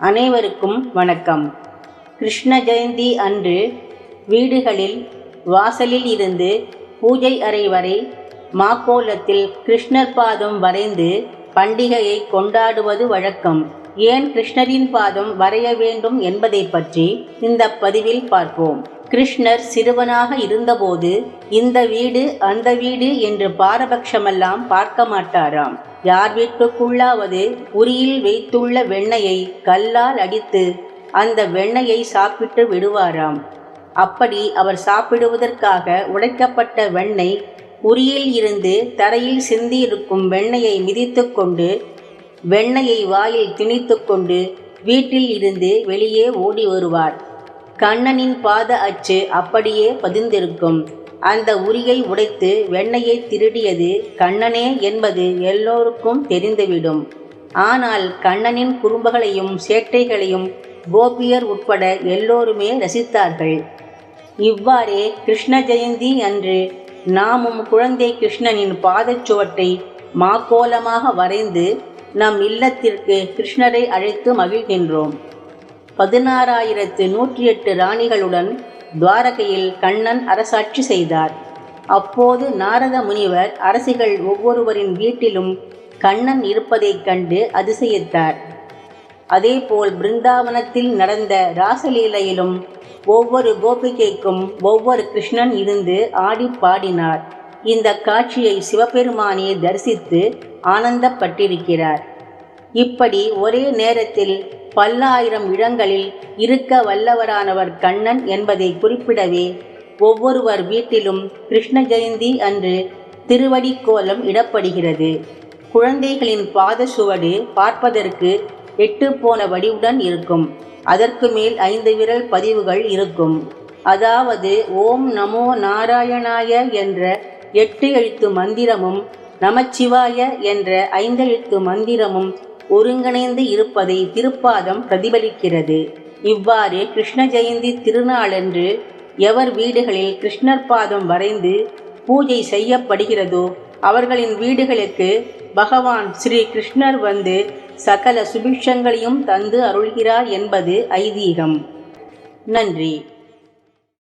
அனைவருக்கும் வணக்கம். கிருஷ்ண ஜெயந்தி அன்று வீடுகளில் வாசலில் இருந்து பூஜை அறை வரை மாக்கோலத்தில் கிருஷ்ணர் பாதம் வரைந்து பண்டிகையை கொண்டாடுவது வழக்கம். ஏன் கிருஷ்ணரின் பாதம் வரைய வேண்டும் என்பதை பற்றி இந்த பதிவில் பார்ப்போம். கிருஷ்ணர் சிறுவனாக இருந்தபோது இந்த வீடு அந்த வீடு என்று பாரபட்சமெல்லாம் பார்க்க மாட்டாராம். யார் வீட்டுக்குள்ளாவது உரியில் வைத்துள்ள வெண்ணெயை கல்லால் அடித்து அந்த வெண்ணெயை சாப்பிட்டு விடுவாராம். அப்படி அவர் சாப்பிடுவதற்காக உடைக்கப்பட்ட வெண்ணெய் உரியில் இருந்து தரையில் சிந்தியிருக்கும் வெண்ணெயை மிதித்துக்கொண்டு வெண்ணெயை வாயில் திணித்துக்கொண்டு வீட்டில் இருந்து வெளியே ஓடி வருவார். கண்ணனின் பாத அச்சு அப்படியே பதிந்திருக்கும். அந்த உரியை உடைத்து வெண்ணையை திருடியது கண்ணனே என்பது எல்லோருக்கும் தெரிந்துவிடும். ஆனால் கண்ணனின் குறும்புகளையும் சேட்டைகளையும் கோபியர் உட்பட எல்லோருமே ரசித்தார்கள். இவ்வாறே கிருஷ்ண ஜெயந்தி அன்று நாமும் குழந்தை கிருஷ்ணனின் பாதச்சுவட்டை மாக்கோலமாக வரைந்து நம் இல்லத்திற்கு கிருஷ்ணரை அழைத்து மகிழ்கின்றோம். பதினாறாயிரத்து நூற்றி எட்டு ராணிகளுடன் துவாரகையில் கண்ணன் அரசாட்சி செய்தார். அப்போது நாரத முனிவர் அரசிகள் ஒவ்வொருவரின் வீட்டிலும் கண்ணன் இருப்பதைக் கண்டு அதிசயித்தார். அதேபோல் பிருந்தாவனத்தில் நடந்த ராசலீலையிலும் ஒவ்வொரு கோபிகைக்கும் ஒவ்வொரு கிருஷ்ணன் இருந்து ஆடி பாடினார். இந்த காட்சியை சிவபெருமானே தரிசித்து ஆனந்தப்பட்டிருக்கிறார். இப்படி ஒரே நேரத்தில் பல்லாயிரம் இடங்களில் இருக்க வல்லவரானவர் கண்ணன் என்பதை குறிப்பிடவே ஒவ்வொருவர் வீட்டிலும் கிருஷ்ண ஜெயந்தி அன்று திருவடிக்கோலம் இடப்படுகிறது. குழந்தைகளின் பாத சுவடு பார்ப்பதற்கு எட்டு போன வடிவுடன் இருக்கும். அதற்கு மேல் ஐந்து விரல் பதிவுகள் இருக்கும். அதாவது ஓம் நமோ நாராயணாய என்ற எட்டு எழுத்து மந்திரமும் நமச்சிவாய என்ற ஐந்தெழுத்து மந்திரமும் ஒருங்கிணைந்து இருப்பதை திருப்பாதம் பிரதிபலிக்கிறது. இவ்வாறு கிருஷ்ண ஜெயந்தி திருநாளன்று எவர் வீடுகளில் கிருஷ்ணர் பாதம் வரைந்து பூஜை செய்யப்படுகிறதோ அவர்களின் வீடுகளுக்கு பகவான் ஸ்ரீ கிருஷ்ணர் வந்து சகல சுபிக்ஷங்களையும் தந்து அருள்கிறார் என்பது ஐதீகம். நன்றி.